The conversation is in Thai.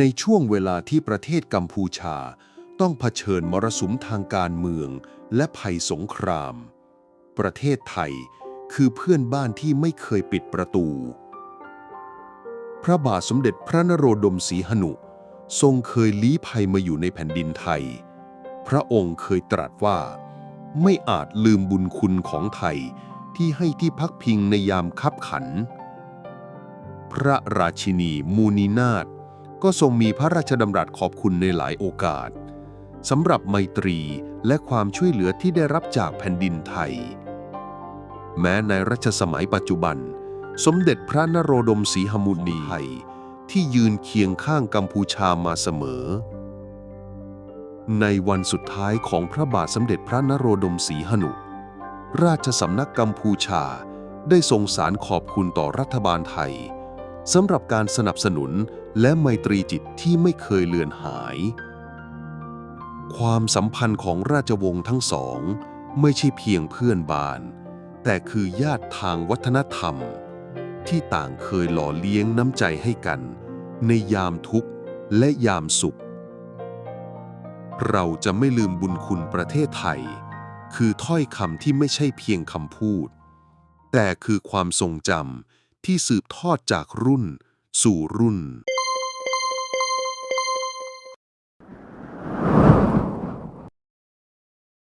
ในช่วงเวลาที่ประเทศกัมพูชา ต้องเผชิญมรสุมทางการเมือง และภัยสงคราม ประเทศไทยคือเพื่อนบ้านที่ไม่เคยปิดประตู พระบาทสมเด็จพระนโรดมศรีหนุ ทรงเคยลี้ภัยมาอยู่ในแผ่นดินไทย พระองค์เคยตรัสว่า ไม่อาจลืมบุญคุณของไทยที่ให้ที่พักพิงในยามคับขัน พระราชินีมูนีนาถ ก็ทรงมีพระราชดำรัสขอบคุณในหลายโอกาสสำหรับไมตรีและความช่วยเหลือที่ได้รับจากแผ่นดินไทย แม้ในรัชสมัยปัจจุบัน สมเด็จพระนโรดมศรีหมุนีไทยที่ยืนเคียงข้างกัมพูชามาเสมอ ในวันสุดท้ายของพระบาทสมเด็จพระนโรดมศรีหนุ ราชสำนักกัมพูชาได้ทรงสารขอบคุณต่อรัฐบาลไทย สำหรับการสนับสนุนและไมตรีจิตที่ไม่เคยเลือนหาย ความสัมพันธ์ของราชวงศ์ทั้งสอง ไม่ใช่เพียงเพื่อนบ้าน แต่คือญาติทางวัฒนธรรม ที่ต่างเคยหล่อเลี้ยงน้ำใจให้กัน ในยามทุกข์และยามสุข เราจะไม่ลืมบุญคุณประเทศไทย คือถ้อยคำที่ไม่ใช่เพียงคำพูด แต่คือความทรงจำ ที่สืบทอดจากรุ่นสู่รุ่น